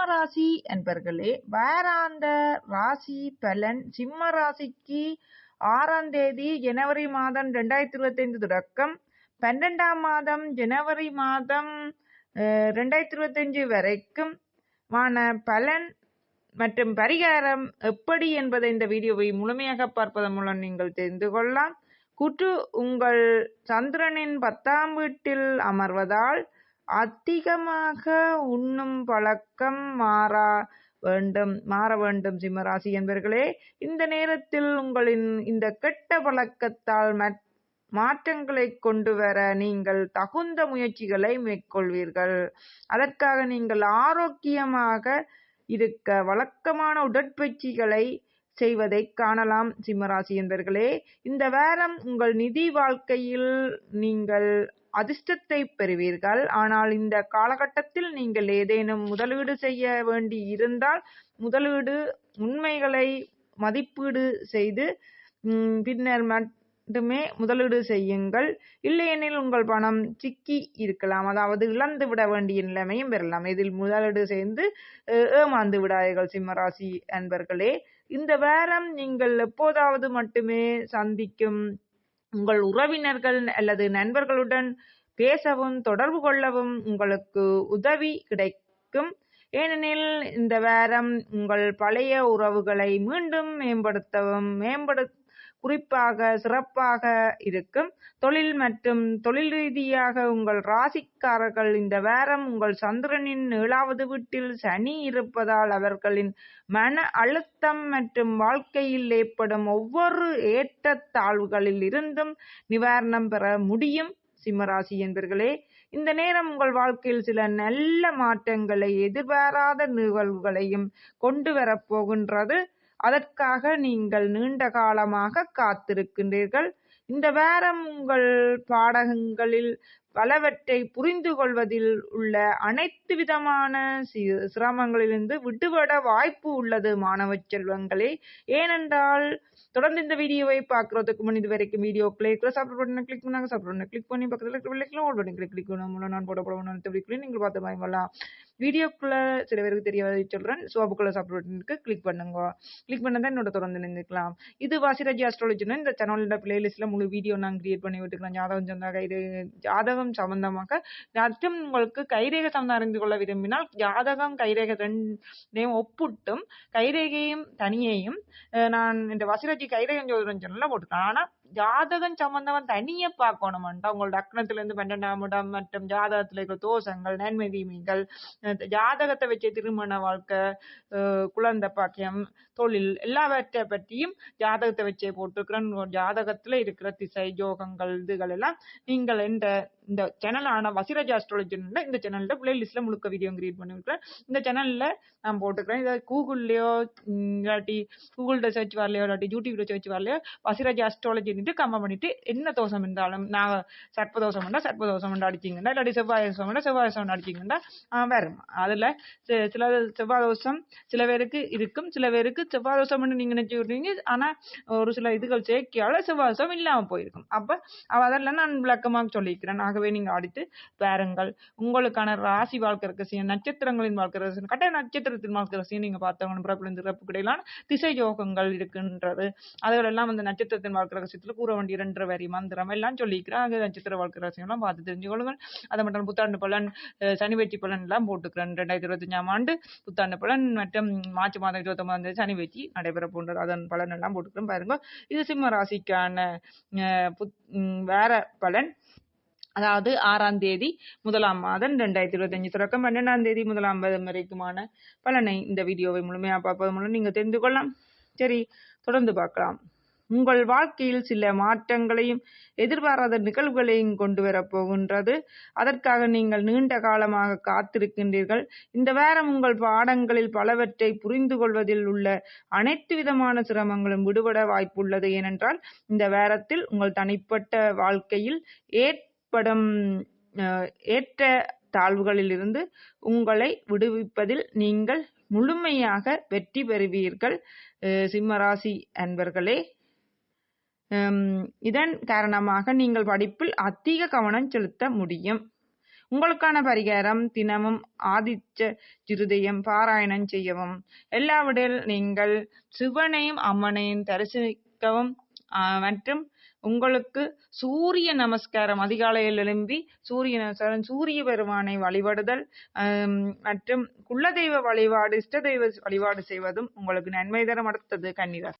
சிம்ம ராசி என்பர்களே வேறாந்த ராசி பலன் சிம்ம ராசிக்கு ஆறாம் தேதி ஜனவரி மாதம் ரெண்டாயிரத்தி இருபத்தி ஐந்து தொடக்கம். பன்னெண்டாம் மாதம் ஜனவரி மாதம் ரெண்டாயிரத்தி இருபத்தி அஞ்சு வரைக்கும் மான பலன் மற்றும் பரிகாரம் எப்படி என்பதை இந்த வீடியோவை முழுமையாக பார்ப்பதன் மூலம் நீங்கள் தெரிந்து கொள்ளலாம். குற்று உங்கள் சந்திரனின் பத்தாம் வீட்டில் அமர்வதால் அதிகமாக உண்ணும் பழக்கம் மாறா வேண்டும் மாற வேண்டும் சிம்மராசி என்பர்களே. இந்த நேரத்தில் உங்களின் இந்த கெட்ட பழக்கத்தால் மாற்றங்களை கொண்டு வர நீங்கள் தகுந்த முயற்சிகளை மேற்கொள்வீர்கள். அதற்காக நீங்கள் ஆரோக்கியமாக இருக்க வழக்கமான உடற்பயிற்சிகளை செய்வதை காணலாம் சிம்மராசி என்பர்களே. இந்த வேரம் உங்கள் நிதி வாழ்க்கையில் நீங்கள் அதிர்ஷ்டத்தை பெறுவீர்கள். ஆனால் இந்த காலகட்டத்தில் நீங்கள் ஏதேனும் முதலீடு செய்ய வேண்டி இருந்தால் முதலீடு உண்மைகளை மதிப்பீடு செய்து பின்னர் மட்டுமே முதலீடு செய்யுங்கள். இல்லையெனில் உங்கள் பணம் சிக்கி இருக்கலாம். அதாவது இழந்து விட வேண்டிய நிலைமையும் பெறலாம். இதில் முதலீடு செய்து ஏமாந்து விடாதீர்கள் சிம்மராசி அன்பர்களே. இந்த வாரம் நீங்கள் எப்போதாவது மட்டுமே சந்திக்கும் உங்கள் உறவினர்கள் அல்லது நண்பர்களுடன் பேசவும் தொடர்பு கொள்ளவும் உங்களுக்கு உதவி கிடைக்கும். ஏனெனில் இந்த வாரம் உங்கள் பழைய உறவுகளை மீண்டும் மேம்படுத்தவும் மேம்படு குறிப்பாக சிறப்பாக இருக்கும். தொழில் மற்றும் தொழில் ரீதியாக உங்கள் ராசிக்காரர்கள் இந்த வாரம் உங்கள் சந்திரனின் ஏழாவது வீட்டில் சனி இருப்பதால் அவர்களின் மன அழுத்தம் மற்றும் வாழ்க்கையில் ஏற்படும் ஒவ்வொரு ஏற்றத்தாழ்வுகளில் இருந்தும் நிவாரணம் பெற முடியும். சிம்மராசி என்பர்களே இந்த நேரம் உங்கள் வாழ்க்கையில் சில நல்ல மாற்றங்களை எதிர்பாராத நிகழ்வுகளையும் கொண்டு வரப்போகின்றது அதற்காக நீங்கள் நீண்ட காலமாக காத்திருக்கின்றீர்கள். இந்த வாரம் உங்கள் பாடகங்களில் பலவற்றை புரிந்து கொள்வதில் உள்ள அனைத்து விதமான சிரமங்களிலிருந்து விடுபட வாய்ப்பு உள்ளது மாணவ செல்வங்களே. ஏனென்றால் தொடர்ந்து இந்த வீடியோவை பார்க்கறதுக்கு முன் இது வரைக்கும் வீடியோக்களை இருக்கிற சப்ஸ்கிரைப் பட்டனை கிளிக் பண்ணாங்க. சப்ஸ்கிரைப் கிளிக் பண்ணி பக்கத்தில் இருக்கிற வில்லைக்கெல்லாம் ஓல் பட்டன் கிளிக் கிளிக் நான் போட போட நீங்கள் பார்த்து வாங்கலாம் வீடியோக்குள்ள சில பேருக்கு தெரியாத சொல்கிறேன் சோப்புக்குள்ள சப்ஸ்கிரைப் கிளிக் பண்ணுங்க. கிளிக் பண்ணதான் என்னோட தொடர்ந்து நினைக்கலாம் இது வாசிராஜி அஸ்ட்ராலஜின்னு இந்த சேனலோட பிளேலிஸ்ட்ல முழு வீடியோ நான் கிரியேட் பண்ணி விட்டுக்கலாம். ஜாதகம் சொன்னாங்க இது ஜாதகம் சம்பந்தமாக. மற்றும் உங்களுக்கு கைரேக சம்பந்தம் அறிந்து கொள்ள விரும்பினால் ஜாதகம் கைரேக ரெண்டையும் ஒப்புட்டும். கைரேகையும் தனியையும் நான் இந்த வாசிராஜி கைரேகம் ஜோதிடம் சேனல்ல போட்டுக்கலாம். ஆனா ஜாதகம் சம்பந்தமா தனியே பார்க்கணும்டா உங்களோட அக்கணத்துல இருந்து பன்னெண்டாம் இடம் மற்றும் ஜாதகத்துல இருக்கிற தோஷங்கள் நன்மை தீமைகள் ஜாதகத்தை வச்ச திருமண வாழ்க்கை குழந்தை பாக்கியம் தொழில் எல்லாவற்றை பற்றியும் ஜாதகத்தை வச்சே போட்டிருக்கிறேன். ஜாதகத்துல இருக்கிற திசை யோகங்கள் இதுகள் எல்லாம் நீங்கள் என்ற இந்த சேனலான வசிராஜ் அஸ்ட்ராலஜி இந்த சேனல்ல பிளேலிஸ்ட்ல முழுக்க வீடியோ கிரியேட் பண்ணிருக்கிறேன். இந்த சேனல்ல நான் போட்டுக்கிறேன் இதை கூகுள்லயோ இல்லாட்டி கூகுளில் சர்ச் வரலையோ இல்லாட்டி யூடியூப்ல சர்ச் வரலையோ வசிராஜ் ஆஸ்ட்ராலஜின்ட்டு கம்ம பண்ணிட்டு என்ன தோஷம் இருந்தாலும் நான் சர்ப்பதோஷம் சர்ப்ப சர்ப்பதோஷம் வேண்டா அடிச்சிங்கண்டா இல்லாட்டி செவ்வாய் தோஷம் வேண்டா செவ்வாய் தோஷம் அடிச்சிங்கண்டா வரும் அதுல சில செவ்வாய் தோஷம் சில பேருக்கு இருக்கும். சில பேருக்கு செவ்வாய் தோஷம்னு நீங்க நினைச்சு விடுறீங்க ஆனா ஒரு சில இதுகள் சேர்க்கையால செவ்வாய் தோஷம் இல்லாம போயிருக்கும். அப்ப அதெல்லாம் நான் விளக்கமாக சொல்லிக்கிறேன். ஆகவே நீங்க அடித்து பாருங்கள் உங்களுக்கான ராசி வாழ்க்கை ரகசியம் நட்சத்திரங்களின் வாழ்க்கை ரகசியம் கட்டாய நட்சத்திரத்தின் வாழ்க்கை ரகசியம் நீங்க பார்த்தவங்க பிறப்பிலிருந்து பிறப்புக்கு இடையிலான திசை யோகங்கள் இருக்கின்றது. அதுகளெல்லாம் வந்து நட்சத்திரத்தின் வாழ்க்கை ரகசியத்துல கூற வேண்டிய இரண்டு வரி மந்திரம் எல்லாம் சொல்லிக்கிறேன் நட்சத்திர வாழ்க்கை ரகசியம் எல்லாம் பார்த்து தெரிஞ்சு கொள்ளுங்கள் அதை மட்டும் புத்தாண்டு பலன் சனி வெற்றி பலன் எல்லாம் போட்டுக்கிறேன். ரெண்டாயிரத்தி இருபத்தஞ்சாம் ஆண்டு புத்தாண்டு பலன் மற்றும் மார்ச் மாதம் இருபத்தொன்பதாம் தேதி சனி வெற்றி நடைபெற போன்றது அதன் பலன் எல்லாம் போட்டுக்கிறேன் பாருங்க. இது சிம்ம ராசிக்கான வேற பலன். அதாவது ஆறாம் தேதி முதலாம் மாதம் ரெண்டாயிரத்தி இருபத்தி அஞ்சு. தொடக்கம் பன்னெண்டாம் தேதி முதலாம் மாதம் வரைக்குமான பலனை இந்த வீடியோவை முழுமையாக பார்ப்பது மூலம் நீங்கள் தெரிந்து கொள்ளலாம். சரி தொடர்ந்து பார்க்கலாம். உங்கள் வாழ்க்கையில் சில மாற்றங்களையும் எதிர்பாராத நிகழ்வுகளையும் கொண்டு வரப்போகின்றது அதற்காக நீங்கள் நீண்ட காலமாக காத்திருக்கின்றீர்கள். இந்த வாரம் உங்கள் பாடங்களில் பலவற்றை புரிந்து கொள்வதில் உள்ள அனைத்து விதமான சிரமங்களும் விடுபட வாய்ப்புள்ளது. ஏனென்றால் இந்த வாரத்தில் உங்கள் தனிப்பட்ட வாழ்க்கையில் ஏற்படும் ஏற்ற தாழ்வுகளிலிருந்து உங்களை விடுவிப்பதில் நீங்கள் முழுமையாக வெற்றி பெறுவீர்கள் சிம்மராசி அன்பர்களே. இதன் காரணமாக நீங்கள் படிப்பில் அதிக கவனம் செலுத்த முடியும். உங்களுக்கான பரிகாரம் தினமும் ஆதிச்ச இருதயம் பாராயணம் செய்யவும். எல்லாவிடில் நீங்கள் சிவனையும் அம்மனையும் தரிசிக்கவும் மற்றும் உங்களுக்கு சூரிய நமஸ்காரம் அதிகாலையில் எழும்பி சூரிய நமஸ்காரம் சூரிய பெருமானை வழிபடுதல் மற்றும் குலதெய்வ வழிபாடு இஷ்ட தெய்வ வழிபாடு செய்வதும் உங்களுக்கு நன்மை தரும். அடுத்தது கன்னிராசி.